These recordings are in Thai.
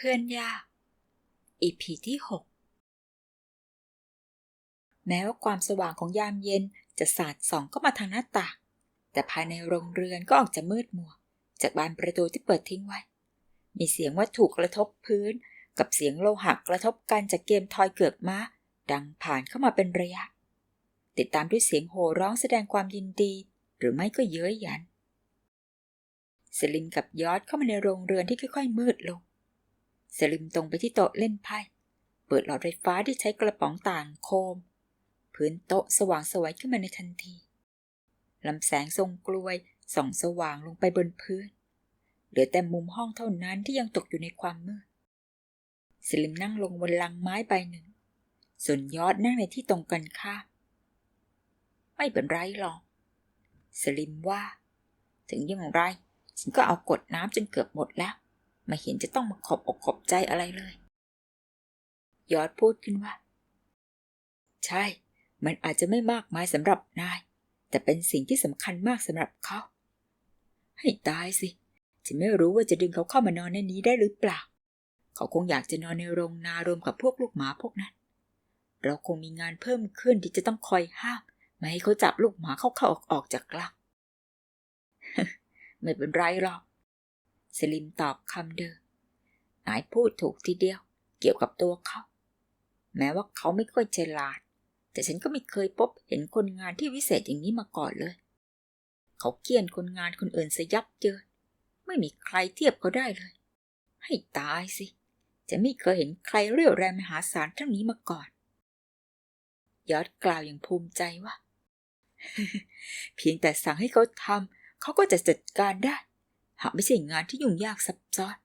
เพื่อนยาก EP ที่หกแม้ว่าความสว่างของยามเย็นจะสาดส่องเข้ามาทางหน้าต่าง แต่ภายในโรงเรือนก็ออกจะมืดมัว จากบานประตูที่เปิดทิ้งไว้ มีเสียงวัตถุกระทบพื้น กับเสียงโลหะกระทบกันจากเกมทอยเกือกม้า ดังผ่านเข้ามาเป็นระยะ ติดตามด้วยเสียงโห่ร้องแสดงความยินดี หรือไม่ก็เย้ยหยันสลิมกับยอดเข้ามาในโรงเรือนที่ค่อยๆมืดลง สลิมตรงไปที่โต๊ะเล่นไพ่ เปิดหลอดไฟฟ้าที่ใช้กระป๋องต่างโคม พื้นโต๊ะสว่างสวัยขึ้นมาในทันที ลำแสงทรงกลวยส่องสว่างลงไปบนพื้น เหลือแต่มุมห้องเท่านั้นที่ยังตกอยู่ในความมืด สลิมนั่งลงบนลังไม้ใบหนึ่ง ส่วนยอดนั่งในที่ตรงกันข้ามไม่เป็นไรหรอก สลิมว่า ถึงย่างไร ฉันก็เอากดน้ำจนเกือบหมดแล้ว ไม่เห็นจะต้องมาขอบอกขอบใจอะไรเลย ยอดพูดขึ้นว่า ใช่ มันอาจจะไม่มากมายสำหรับนาย แต่เป็นสิ่งที่สำคัญมากสำหรับเขา ให้ตายสิฉันไม่รู้ว่าจะดึงเขาเข้ามานอนในนี้ได้หรือเปล่า เขาคงอยากจะนอนในโรงนารวมกับพวกลูกหมาพวกนั้น เราคงมีงานเพิ่มขึ้นที่จะต้องคอยห้ามไม่ให้เขาจับลูกหมาเข้าเข้าออกออกจากกลังไม่เป็นไรหรอก สลิมตอบคำเดิมนายพูดถูกทีเดียวเกี่ยวกับตัวเขา แม้ว่าเขาไม่ค่อยฉลาด แต่ฉันก็ไม่เคยพบเห็นคนงานที่วิเศษอย่างนี้มาก่อนเลย เขาเคี่ยนคนงานคนอื่นสยับเยินไม่มีใครเทียบเขาได้เลย ให้ตายสิ จะไม่เคยเห็นใครเรี่ยวแรงมหาศาลเท่านี้มาก่อน ยอดกล่าวอย่างภูมิใจว่า เพียงแต่สั่งให้เขาทำเขาก็จะจัดการได้ หากไม่ใช่งานที่ยุ่งยากซับซ้อน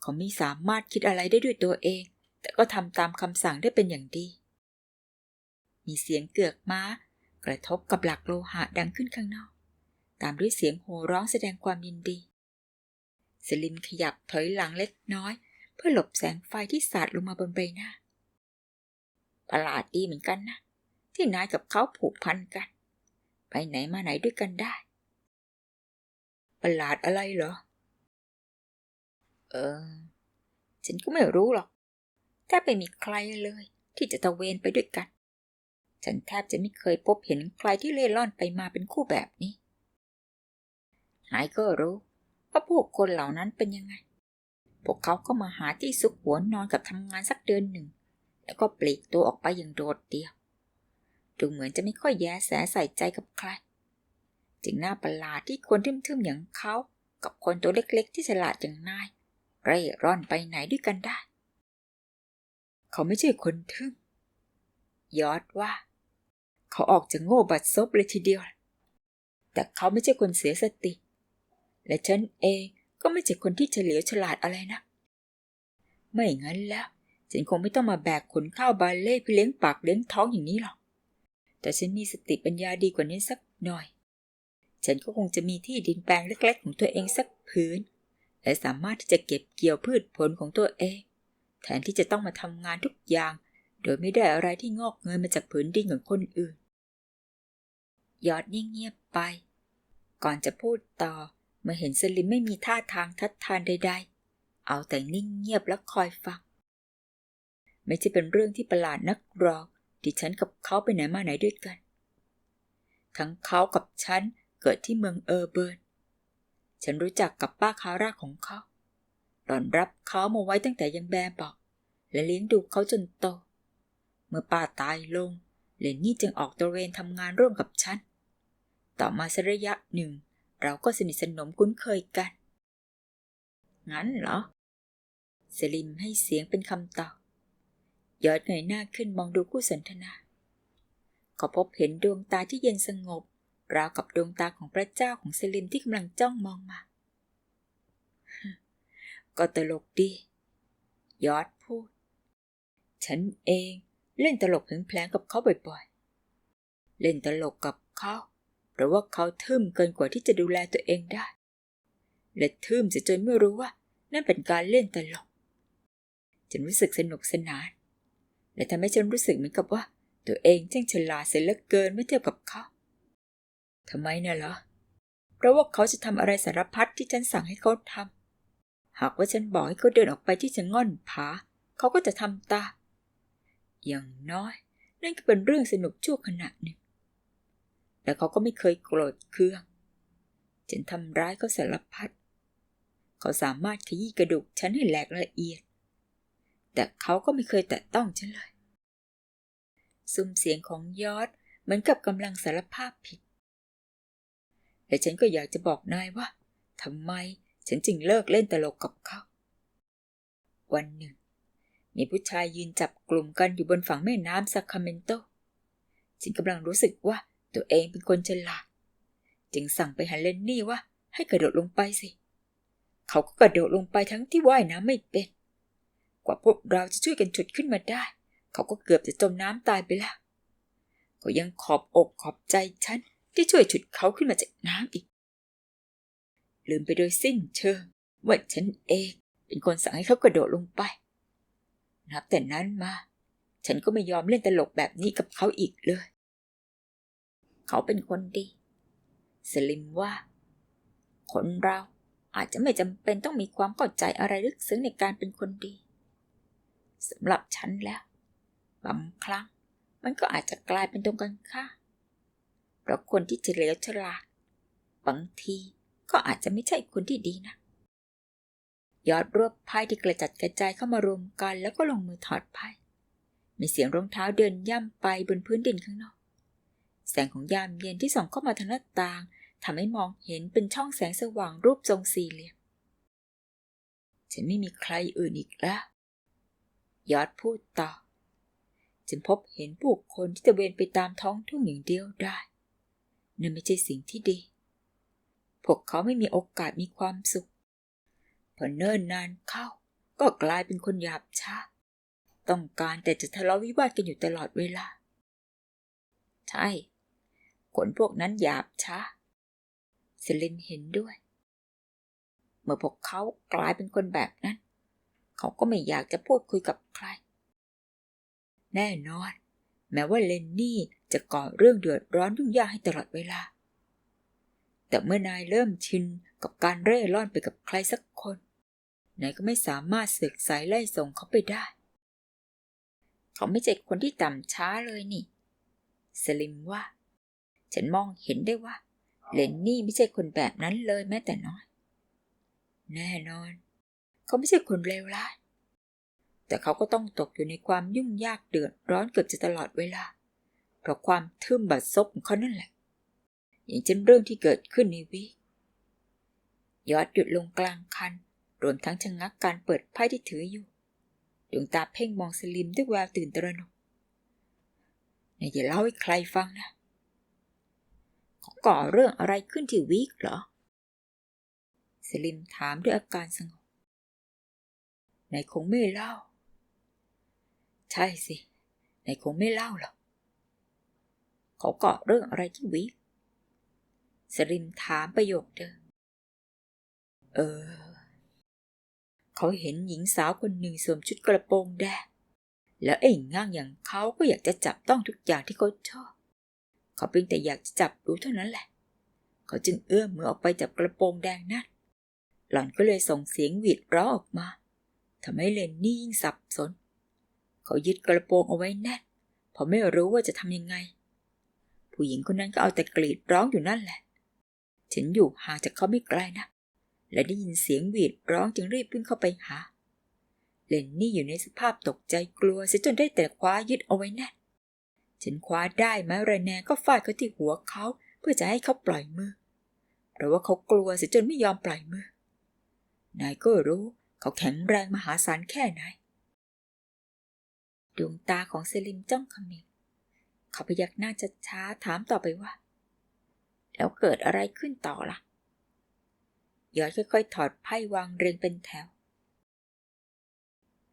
เขาไม่สามารถคิดอะไรได้ด้วยตัวเอง แต่ก็ทำตามคำสั่งได้เป็นอย่างดี มีเสียงเกือกม้า กระทบกับหลักโลหะดังขึ้นข้างนอก ตามด้วยเสียงโห่ร้องแสดงความยินดีสลิมขยับถอยหลังเล็กน้อย เพื่อหลบแสงไฟที่สาดลงมาบนใบหน้า ประหลาดดีเหมือนกันนะ ที่นายกับเขาผูกพันกัน ไปไหนมาไหนด้วยกันได้ ประหลาดอะไรเหรอ เออ ฉันก็ไม่รู้หรอก แทบไม่มีใครเลย ที่จะตะเวนไปด้วยกัน ฉันแทบจะไม่เคยพบเห็นใครที่เล่ร่อนไปมาเป็นคู่แบบนี้นายก็รู้ว่าพวกคนเหล่านั้นเป็นยังไง พวกเขาก็มาหาที่ซุกหัวนอนกับทำงานสักเดือนหนึ่ง แล้วก็ปลีกตัวออกไปอย่างโดดเดี่ยว ดูเหมือนจะไม่ค่อยแยแสใส่ใจกับใคร จึงน่าประหลาดที่คนทึ่มๆอย่างเขากับคนตัวเล็กๆ ที่ฉลาดอย่างนายเร่ร่อนไปไหนด้วยกันได้ เขาไม่ใช่คนทึ่มยอดว่า เขาออกจะโง่บัดซบเลยทีเดียว แต่เขาไม่ใช่คนเสียสติ และฉันเองก็ไม่ใช่คนที่เฉลียวฉลาดอะไรนะ ไม่งั้นแล้ว ฉันคงไม่ต้องมาแบกขนข้าวบาเล่เพื่อเลี้ยงปากเลี้ยงท้องอย่างนี้หรอก แต่ฉันมีสติปัญญาดีกว่านี้สักหน่อย ฉันก็คงจะมีที่ดินแปลงเล็กๆ ของตัวเองสักพื้น และสามารถที่จะเก็บเกี่ยวพืชผลของตัวเอง แทนที่จะต้องมาทำงานทุกอย่าง โดยไม่ได้อะไรที่งอกเงยมาจากผืนดินของคนอื่น ยอดนิ่งเงียบไป ก่อนจะพูดต่อเมื่อเห็นสลิมไม่มีท่าทางทัดทานใด ๆ เอาแต่นิ่งเงียบและคอยฟัง ไม่ใช่เป็นเรื่องที่ประหลาดนักหรอกที่ฉันกับเขาไปไหนมาไหนด้วยกัน ทั้งเขากับฉัน เกิดที่เมืองเออร์เบิร์น ฉันรู้จักกับป้าคาร่าของเขา หล่อนรับเขามาไว้ตั้งแต่ยังแบบบอกและเลี้ยงดูเขาจนโต เมื่อป้าตายลง เลนนี่จึงออกตระเวนทำงานร่วมกับฉัน ต่อมาสักระยะหนึ่ง เราก็สนิทสนมคุ้นเคยกัน งั้นเหรอสลิมให้เสียงเป็นคำตอบยอดเงยหน้าขึ้นมองดูคู่สนทนา เขาพบเห็นดวงตาที่เย็นสงบ ราวกับดวงตาของพระเจ้าของสลิมที่กำลังจ้องมองมา ก็ตลกดี ยอดพูด ฉันเองเล่นตลกแผลงๆกับเขาบ่อยๆ เล่นตลกกับเขาเพราะว่าเขาทึมเกินกว่าที่จะดูแลตัวเองได้ และทึมจะจนไม่รู้ว่า นั่นเป็นการเล่นตลก ฉันรู้สึกสนุกสนาน และทำให้ฉันรู้สึกเหมือนกับว่า ตัวเองช่างฉลาดเสียเหลือเกินเมื่อเทียบกับเขา ทำไมน่ะเหรอ เพราะว่าเขาจะทำอะไรสารพัดที่ฉันสั่งให้เขาทำ หากว่าฉันบอกให้เขาเดินออกไปที่ชะง่อนผา เขาก็จะทำตา อย่างน้อย นั่นก็เป็นเรื่องสนุกชั่วขณะหนึ่งแต่เขาก็ไม่เคยโกรธเคือง ฉันทำร้ายเขาสารพัด เขาสามารถขยี้กระดูกฉันให้แหลกละเอียด แต่เขาก็ไม่เคยแตะต้องฉันเลย ซุ้มเสียงของยอดเหมือนกับกำลังสารภาพผิด และฉันก็อยากจะบอกนายว่าทำไมฉันจึงเลิกเล่นตลกกับเขา วันหนึ่ง มีผู้ชายยืนจับกลุ่มกันอยู่บนฝั่งแม่น้ำซาคราเมนโต ฉันกำลังรู้สึกว่าตัวเองเป็นคนฉลาด จึงสั่งไปหาเลนนี่ว่าให้กระโดดลงไปสิ เขาก็กระโดดลงไปทั้งที่ว่ายน้ำไม่เป็น กว่าพวกเราจะช่วยกันฉุดขึ้นมาได้ เขาก็เกือบจะจมน้ำตายไปแล้วเขายังขอบอกขอบใจฉัน ที่ช่วยฉุดเขาขึ้นมาจากน้ำอีก ลืมไปโดยสิ้นเชิงว่าฉันเองเป็นคนสั่งให้เขากระโดดลงไป นับแต่นั้นมา ฉันก็ไม่ยอมเล่นตลกแบบนี้กับเขาอีกเลย เขาเป็นคนดี สลิมว่า คนเราอาจจะไม่จำเป็นต้องมีความเข้าใจอะไรลึกซึ้งในการเป็นคนดีสำหรับฉันแล้ว บางครั้งมันก็อาจจะกลายเป็นตรงกันข้าม เพราะคนที่เฉลียวฉลาดบางทีก็อาจจะไม่ใช่คนที่ดีนะยอดรวบไพ่ที่กระจัดกระจายเข้ามารวมกันแล้วก็ลงมือถอดไพ่มีเสียงรองเท้าเดินย่ำไปบนพื้นดินข้างนอก แสงของยามเย็นที่ส่องเข้ามาทางหน้าต่างทำให้มองเห็นเป็นช่องแสงสว่างรูปทรงสี่เหลี่ยม ฉันไม่มีใครอื่นอีกแล้ว ยอดพูดต่อ ฉันพบเห็นผู้คนที่ตะเวนไปตามท้องทุ่งอย่างเดียวได้ นั่นไม่ใช่สิ่งที่ดี พวกเขาไม่มีโอกาสมีความสุขพอเนิ่นนานเข้า ก็กลายเป็นคนหยาบช้า ต้องการแต่จะทะเลาะวิวาทกันอยู่ตลอดเวลา ใช่ คนพวกนั้นหยาบช้าเซลินเห็นด้วย เมื่อพวกเขากลายเป็นคนแบบนั้น เขาก็ไม่อยากจะพูดคุยกับใคร แน่นอน แม้ว่าเลนนี่จะก่อเรื่องเดือดร้อนยุ่งยากให้ตลอดเวลา แต่เมื่อนายเริ่มชินกับการเร่ร่อนไปกับใครสักคน นายก็ไม่สามารถสึกสายไล่ส่งเขาไปได้ เขาไม่ใช่คนที่ต่ำช้าเลยนี่ สลิมว่า ฉันมองเห็นได้ว่า เลนนี่ไม่ใช่คนแบบนั้นเลยแม้แต่น้อย แน่นอน เขาไม่ใช่คนเลวร้าย แต่เขาก็ต้องตกอยู่ในความยุ่งยากเดือดร้อนเกือบจะตลอดเวลา เพราะความทึมบัดซบของเขานั่นแหละ อย่างเช่นเรื่องที่เกิดขึ้นในวิยอดหยุดลงกลางคัน รวมทั้งชะงักการเปิดไพ่ที่ถืออยู่ ดวงตาเพ่งมองสลิมด้วยแววตื่นตระหนกนายอย่าเล่าให้ใครฟังนะเขาก่อเรื่องอะไรขึ้นที่วิกเหรอ สลิมถามด้วยอาการสงบนายคงไม่เล่า ใช่สินายคงไม่เล่าหรอก เขาเก่อเรื่องอะไรที่วิกสลิมถามประโยคเดิม เออ เขาเห็นหญิงสาวคนหนึ่งสวมชุดกระโปรงแดง แล้วไอ้ง่างอย่างเขาก็อยากจะจับต้องทุกอย่างที่เขาชอบ เขาเพียงแต่อยากจะจับรู้เท่านั้นแหละ เขาจึงเอื้อมมือออกไปจับกระโปรงแดงนั่น หล่อนก็เลยส่งเสียงหวีดร้องออกมาทำให้เลนนี่ยิ่งสับสน เขายึดกระโปรงเอาไว้แน่นเพราะไม่รู้ว่าจะทำยังไง ผู้หญิงคนนั้นก็เอาแต่กรีดร้องอยู่นั่นแหละ ฉันอยู่ห่างจากเขาไม่ไกลนะและได้ยินเสียงหวีดร้องจึงรีบวิ่งเข้าไปหาเลนนี่อยู่ในสภาพตกใจกลัวเสียจนได้แต่คว้ายึดเอาไว้แน่นฉันคว้าได้ไม้ระแนงก็ฟาดเขาที่หัวเขาเพื่อจะให้เขาปล่อยมือเพราะว่าเขากลัวเสียจนไม่ยอมปล่อยมือนายก็รู้ เขาแข็งแรงมหาศาลแค่ไหน ดวงตาของเซลิมจ้องเขมิงเขาพยักหน้าช้าๆถามต่อไปว่า แล้วเกิดอะไรขึ้นต่อล่ะยอดค่อยๆ ถอดไพ่วางเรียงเป็นแถว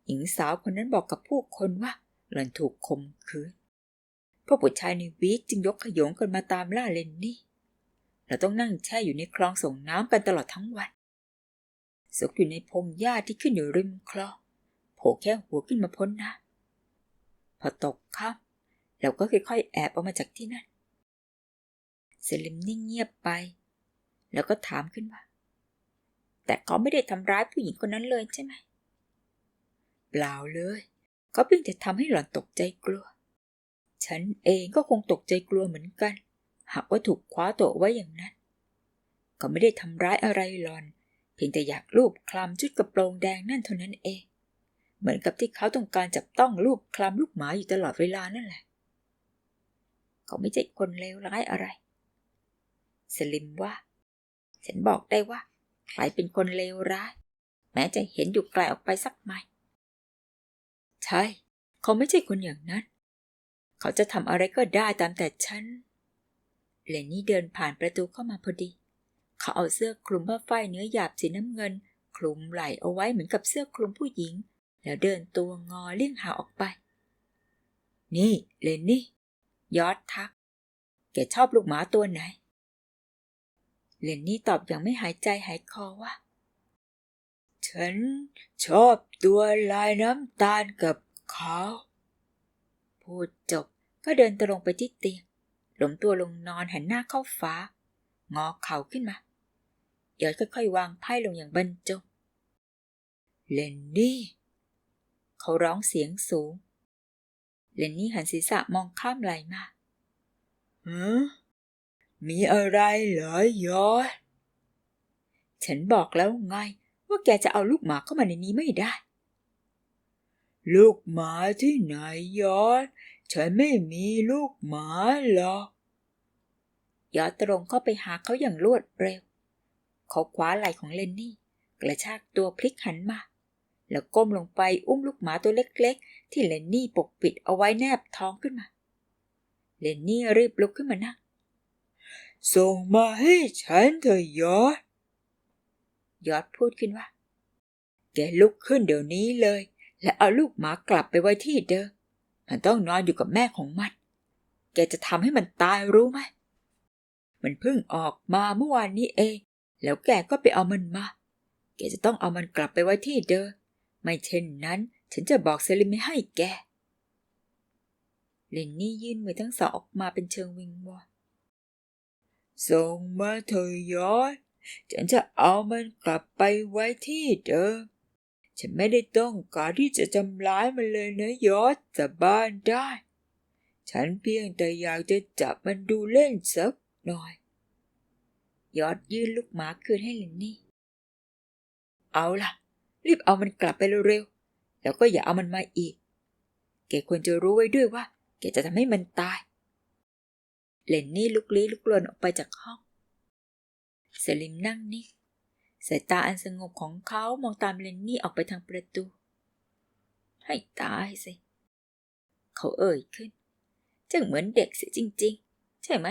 หญิงสาวคนนั้นบอกกับผู้คนว่าหล่อนถูกข่มขืนพวกผู้ชายในวีคจึงยกขยงกันมาตามล่าเลนนี่ เราต้องนั่งแช่อยู่ในคลองส่งน้ำกันตลอดทั้งวันสุกอยู่ในพงหญ้าที่ขึ้นอยู่ริมคลองโผล่แค่หัวขึ้นมาพ้นนะ พอตกค่ำเราก็ค่อยๆแอบออกมาจากที่นั่นเซลิมนิ่งเงียบไป แล้วก็ถามขึ้นว่าแต่เขาไม่ได้ทำร้ายผู้หญิงคนนั้นเลยใช่ไหมเปล่าเลยเขาเพียงแต่ทำให้หล่อนตกใจกลัว ฉันเองก็คงตกใจกลัวเหมือนกัน หากว่าถูกคว้าตัวไว้อย่างนั้นเขาไม่ได้ทำร้ายอะไรหล่อน เพียงแต่อยากลูบคลำชุดกระโปรงแดงนั่นเท่านั้นเอง เหมือนกับที่เขาต้องการจับต้องลูบคลำลูกหมาอยู่ตลอดเวลานั่นแหละ เขาไม่ใช่คนเลวร้ายอะไร สลิมว่า ฉันบอกได้ว่า ใครเป็นคนเลวร้าย แม้จะเห็นอยู่ไกลออกไปสักไมล์ใช่ เขาไม่ใช่คนอย่างนั้น เขาจะทำอะไรก็ได้ตามแต่ฉันเลนนี่เดินผ่านประตูเข้ามาพอดี เขาเอาเสื้อคลุมผ้าฝ้ายเนื้อหยาบสีน้ำเงิน คลุมไหล่เอาไว้เหมือนกับเสื้อคลุมผู้หญิง แล้วเดินตัวงอเลี่ยงหาออกไป นี่เลนนี่ ยอดทัก แกชอบลูกหมาตัวไหน เลนนี่ตอบอย่างไม่หายใจหายคอว่า ฉันชอบตัวลายน้ำตาลกับเขาพูดจบก็เดินตรงไปที่เตียงหลมตัวลงนอนหันหน้าเข้าฟ้า งอเข่าขึ้นมายอดค่อยๆวางไพ่ลงอย่างบรรจงเลนนี่ เขาร้องเสียงสูง เลนนี่หันศีรษะมองข้ามไหลมาหือมีอะไรเหรอยอด ฉันบอกแล้วไง ว่าแกจะเอาลูกหมาเข้ามาในนี้ไม่ได้ ลูกหมาที่ไหนยอด ฉันไม่มีลูกหมาหรอกยอดตรงเข้าไปหาเขาอย่างรวดเร็ว เขาคว้าไหล่ของเลนนี่ กระชากตัวพลิกหันมา แล้วก้มลงไปอุ้มลูกหมาตัวเล็กๆ ที่เลนนี่ปกปิดเอาไว้แนบท้องขึ้นมา เลนนี่รีบลุกขึ้นมานั่งส่งมาให้ฉันเถอะยอด ยอดพูดขึ้นว่า แกลุกขึ้นเดี๋ยวนี้เลย และเอาลูกหมากลับไปไว้ที่เดิม มันต้องนอนอยู่กับแม่ของมัน แกจะทำให้มันตายรู้ไหม มันเพิ่งออกมาเมื่อวานนี้เอง แล้วแกก็ไปเอามันมา แกจะต้องเอามันกลับไปไว้ที่เดิม ไม่เช่นนั้น ฉันจะบอกเซลิมไม่ให้แกเลนนี่ยื่นมือทั้งสองออกมาเป็นเชิงวิงวอนส่งมาเถอะยอดฉันจะเอามันกลับไปไว้ที่เดิม ฉันไม่ได้ต้องการที่จะทำร้ายมันเลยนะยอดแต่บ้านได้ ฉันเพียงแต่อยากจะจับมันดูเล่นสักหน่อย ยอดยื่นลูกหมาคืนให้ลินนี่ เอาล่ะ รีบเอามันกลับไปเร็วๆ แล้วก็อย่าเอามันมาอีก แกควรจะรู้ไว้ด้วยว่า แกจะทำให้มันตาย เลนนี่ลุกลี้ลุกลนออกไปจากห้องเซลิมนั่งนิ่งสายตาอันสงบของเขามองตามเลนนี่ออกไปทางประตู ให้ตายสิ เขาเอ่ยขึ้นจึงเหมือนเด็กเสียจริง ๆ ใช่ไหม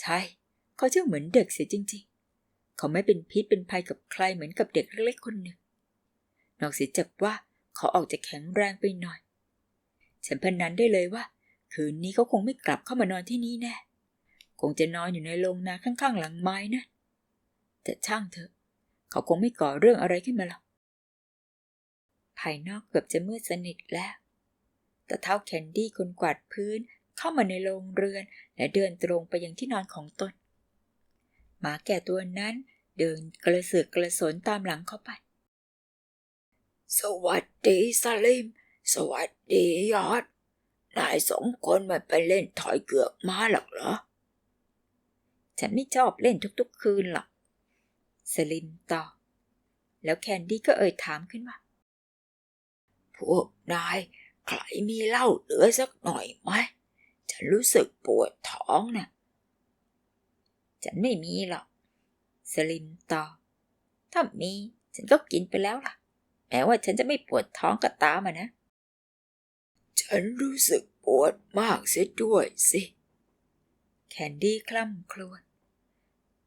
ใช่ เขาเชื่อเหมือนเด็กเสียจริงๆ เขาไม่เป็นพิษเป็นภัยกับใครเหมือนกับเด็กเล็กๆคนหนึ่ง นอกเสียจากว่าเขาออกจะแข็งแรงไปหน่อย ฉันพนันได้เลยว่า คืนนี้เขาคงไม่กลับเข้ามานอนที่นี่แน่ คงจะนอนอยู่ในโรงนาข้างๆหลังไม้นะแต่ช่างเถอะ เขาคงไม่ก่อเรื่องอะไรขึ้นมาหรอก ภายนอกเกือบจะมืดสนิทแล้ว แต่เท้าแคนดี้คนกวาดพื้นเข้ามาในโรงเรือนและเดินตรงไปยังที่นอนของตน หมาแก่ตัวนั้นเดินกระเสือกกระสนตามหลังเข้าไป สวัสดีสลิม สวัสดียอด นายสองคนมาไปเล่นถอยเกือกม้าหรอกเหรอ ฉันไม่ชอบเล่นทุกๆคืนหรอกสลิมตอบแล้วแคนดี้ก็เอ่ยถามขึ้นว่า พวกนายใครมีเหล้าเหลือสักหน่อยไหม ฉันรู้สึกปวดท้องนะ่ะ ฉันไม่มีหรอก สลิมตอบถ้ามี ฉันก็กินไปแล้วล่ะ แม้ว่าฉันจะไม่ปวดท้องก็ตามอะนะ ฉันรู้สึกปวดมากเสียด้วยสิ แคนดี้คล่ำครวญ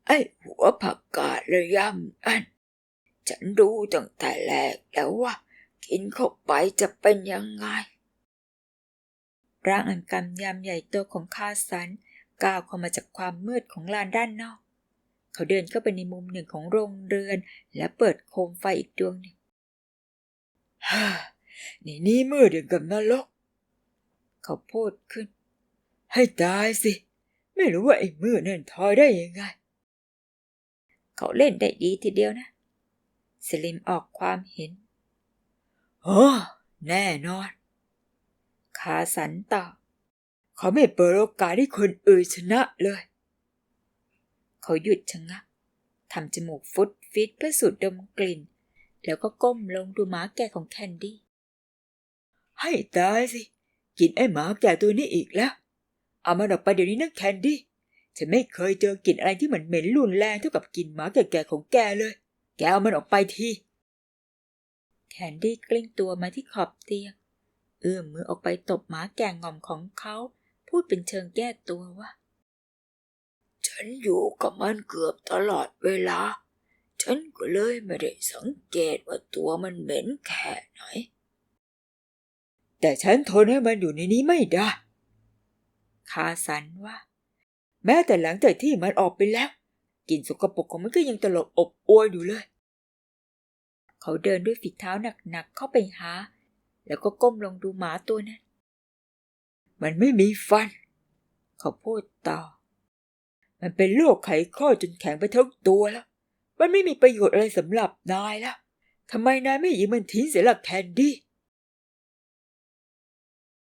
ไอ้หัวผักกาดระยำอัน ฉันรู้ตั้งแต่แรกแล้วว่า กินเข้าไปจะเป็นยังไงร่างอันกำยำใหญ่โตของคาสัน ก้าวเข้ามาจากความมืดของลานด้านนอก เขาเดินเข้าไปในมุมหนึ่งของโรงเรือน และเปิดโคมไฟอีกดวงหนึ่งฮ่านี่นี่มืดอย่างกับนรก เขาพูดขึ้น ให้ตายสิ ไม่รู้ว่าไอ้มืดนั่นทอยได้ยังไง เขาเล่นได้ดีทีเดียวนะ สลิมออกความเห็น โอ้ แน่นอน คาสันตอบ เขาไม่เปิดโอกาสให้คนอื่นชนะเลย เขาหยุดชะงักทำจมูกฟุดฟิตเพื่อสูดดมกลิ่น แล้วก็ก้มลงดูหมาแก่ของแคนดี้ ให้ตายสิ กินไอ้หมาแก่ตัวนี้อีกแล้ว เอามันออกไปเดี๋ยวนี้นะแคนดี้ ฉันไม่เคยเจอกลิ่นอะไรที่มันเหม็นรุนแรงเท่ากับกลิ่นหมาแก่ๆของแกเลย แกเอามันออกไปทีแคนดี้กลิ้งตัวมาที่ขอบเตียง เอื้อมมือออกไปตบหมาแก่งอมของเขา พูดเป็นเชิงแก้ตัวว่า ฉันอยู่กับมันเกือบตลอดเวลา ฉันก็เลยไม่ได้สังเกตว่าตัวมันเหม็นแค่ไหน แต่ฉันทนให้มันอยู่ในนี้ไม่ได้ คาสันว่า แม้แต่หลังจากที่มันออกไปแล้วกลิ่นสกปรกของมันก็ยังตลบอบอวนอยู่เลย เขาเดินด้วยฝีเท้าหนักๆเข้าไปหา แล้วก็ก้มลงดูหมาตัวนั้น มันไม่มีฟัน เขาพูดต่อ มันเป็นโรคไขข้อจนแข็งไปทั้งตัวแล้ว มันไม่มีประโยชน์อะไรสำหรับนายแล้วทำไมนายไม่ยิงมันทิ้งเสียล่ะแคนดี้